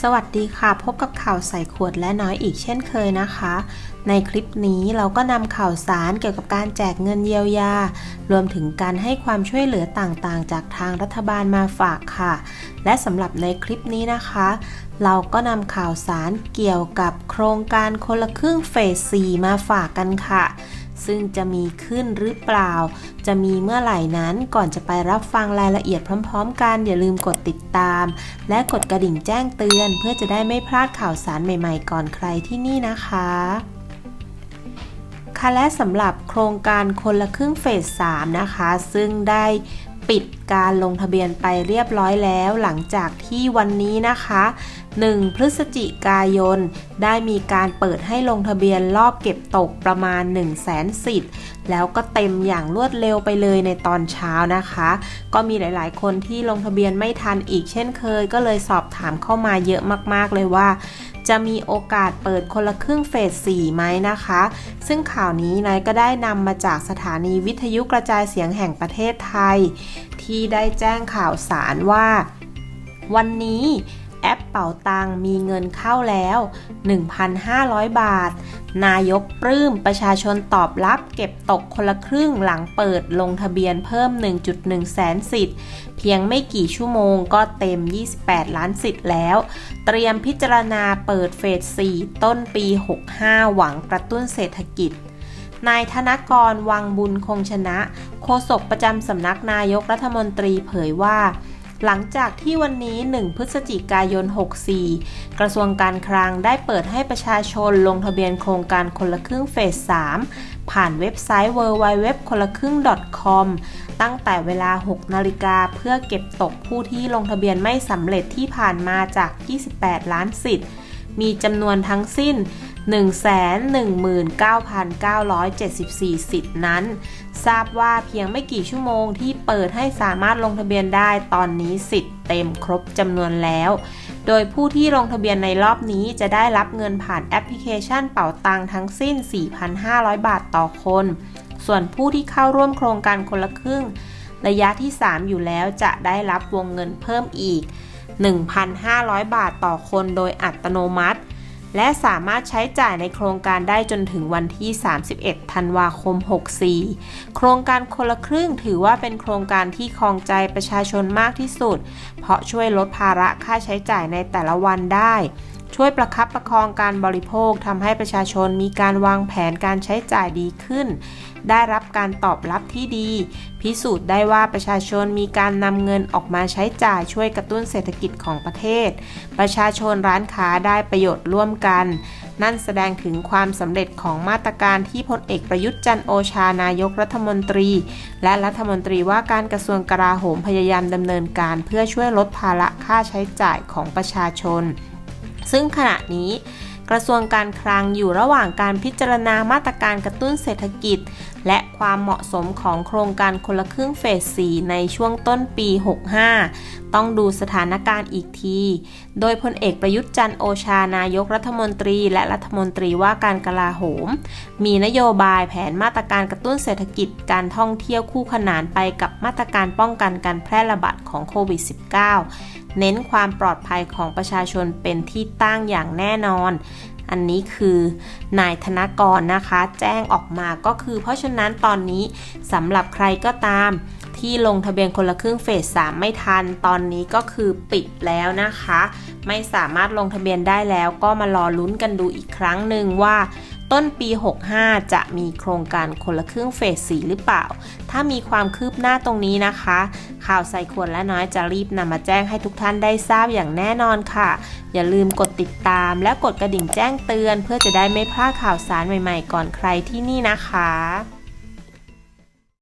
สวัสดีค่ะ พบกับข่าวใส่ขวดและน้อยอีกเช่นเคยนะคะ ในคลิปนี้เราก็นำข่าวสารเกี่ยวกับการแจกเงินเยียวยา รวมถึงการให้ความช่วยเหลือต่างๆ จากทางรัฐบาลมาฝากค่ะ และสำหรับในคลิปนี้นะคะ เราก็นำข่าวสารเกี่ยวกับโครงการคนละครึ่งเฟส 4 มาฝากกันค่ะ ซึ่งจะมีขึ้นหรือเปล่า จะมีเมื่อไหร่นั้นก่อนจะไปรับฟังรายละเอียดพร้อม ๆ กันอย่าลืมกดติดตาม และกดกระดิ่งแจ้งเตือน เพื่อจะได้ไม่พลาดข่าวสารใหม่ๆ ก่อนใครที่นี่นะคะค่ะและสำหรับโครงการคนละครึ่งเฟส 3 นะคะ ซึ่งได้ ปิดการลงทะเบียนไปเรียบร้อยแล้วหลังจากที่วันนี้นะคะ 1 พฤศจิกายน ได้มีการเปิดให้ลงทะเบียนรอบเก็บตกประมาณ 1 0 0 0 0แสนสิทธิ์แล้วก็เต็มอย่างรวดเร็วไปเลยในตอนเช้านะคะ ก็มีหลายๆ คนที่ลงทะเบียนไม่ทันอีกเช่นเคย ก็เลยสอบถามเข้ามาเยอะมากๆเลยว่าจะมีโอกาสเปิดคนละครึ่งเฟส 4 ไหมนะคะ ซึ่งข่าวนี้นายก็ได้นำมาจากสถานีวิทยุกระจายเสียงแห่งประเทศไทย ที่ได้แจ้งข่าวสารว่า วันนี้แอปเป่าตังมีเงินเข้าแล้ว 1,500 บาท นายกปลื้มประชาชนตอบรับเก็บตกคนละครึ่งหลังเปิดลงทะเบียนเพิ่ม 1.1 แสนสิทธิ์เพียงไม่กี่ชั่วโมงก็เต็ม 28 ล้านสิทธิ์แล้ว เตรียมพิจารณาเปิดเฟส 4 ต้นปี 65 หวังกระตุ้นเศรษฐกิจ นายธนกรวังบุญคงชนะ โฆษกประจำสำนักนายกรัฐมนตรีเผยว่า หลังจากที่วันนี้ 1 พฤศจิกายน 64 กระทรวงการคลังได้เปิดให้ประชาชนลงทะเบียนโครงการคนละครึ่งเฟส 3 ผ่านเว็บไซต์ www คนละครึ่ง .com ตั้งแต่เวลา 6 นาฬิกาเพื่อเก็บตกผู้ที่ลงทะเบียนไม่สำเร็จที่ผ่านมาจาก 28 ล้านสิทธิ์มีจำนวนทั้งสิ้น 119,974 สิทธิ์นั้น ทราบว่าเพียงไม่กี่ชั่วโมงที่เปิดให้สามารถลงทะเบียนได้ตอนนี้สิทธิ์เต็มครบจำนวนแล้ว โดยผู้ที่ลงทะเบียนในรอบนี้จะได้รับเงินผ่านแอปพลิเคชันเป่าตังทั้งสิ้น 4,500 บาทต่อคน ส่วนผู้ที่เข้าร่วมโครงการคนละครึ่ง ระยะที่ 3 อยู่แล้วจะได้รับวงเงินเพิ่มอีก 1,500 บาทต่อคนโดยอัตโนมัติ และสามารถใช้จ่ายในโครงการได้จนถึงวันที่ 31 ธันวาคม 64 โครงการคนละครึ่งถือว่าเป็นโครงการที่คลองใจประชาชนมากที่สุด เพราะช่วยลดภาระค่าใช้จ่ายในแต่ละวันได้ ช่วยประคับประคองการบริโภคทำให้ประชาชนมีการวางแผนการใช้จ่ายดีขึ้น ได้รับการตอบรับที่ดี พิสูจน์ได้ว่าประชาชนมีการนำเงินออกมาใช้จ่ายช่วยกระตุ้นเศรษฐกิจของประเทศ ประชาชนร้านค้าได้ประโยชน์ร่วมกัน นั่นแสดงถึงความสำเร็จของมาตรการที่พลเอกประยุทธ์จันโอชานายกรัฐมนตรี และรัฐมนตรีว่าการกระทรวงกลาโหมพยายามดำเนินการเพื่อช่วยลดภาระค่าใช้จ่ายของประชาชน ซึ่งขณะนี้กระทรวงการคลังอยู่ระหว่างการพิจารณามาตรการกระตุ้นเศรษฐกิจ และความเหมาะสมของโครงการคนละครึ่งเฟส 4 ในช่วงต้นปี 65 ต้องดูสถานการณ์อีกที โดยพลเอกประยุทธ์จันโอชานายกรัฐมนตรี และรัฐมนตรีว่าการกลาโหม มีนโยบายแผนมาตรการกระตุ้นเศรษฐกิจการท่องเที่ยวคู่ขนานไปกับมาตรการป้องกันการแพร่ระบาดของโควิด -19 เน้นความปลอดภัยของประชาชนเป็นที่ตั้งอย่างแน่นอน อันนี้คือนายธนกรนะคะ แจ้งออกมาก็คือ เพราะฉะนั้นตอนนี้สำหรับใครก็ตามที่ลงทะเบียนคนละครึ่งเฟส 3 ไม่ทัน ตอนนี้ก็คือปิดแล้วนะคะ ไม่สามารถลงทะเบียนได้แล้วก็มารอลุ้นกันดูอีกครั้งหนึ่งว่า ต้นปี 65 จะมีโครงการคนละครึ่งเฟส4หรือเปล่า ถ้ามีความคืบหน้าตรงนี้นะคะ ข่าวใส่ควรและน้อยจะรีบนำมาแจ้งให้ทุกท่านได้ทราบอย่างแน่นอนค่ะ อย่าลืมกดติดตามและกดกระดิ่งแจ้งเตือน เพื่อจะได้ไม่พลาดข่าวสารใหม่ๆ ก่อนใครที่นี่นะคะ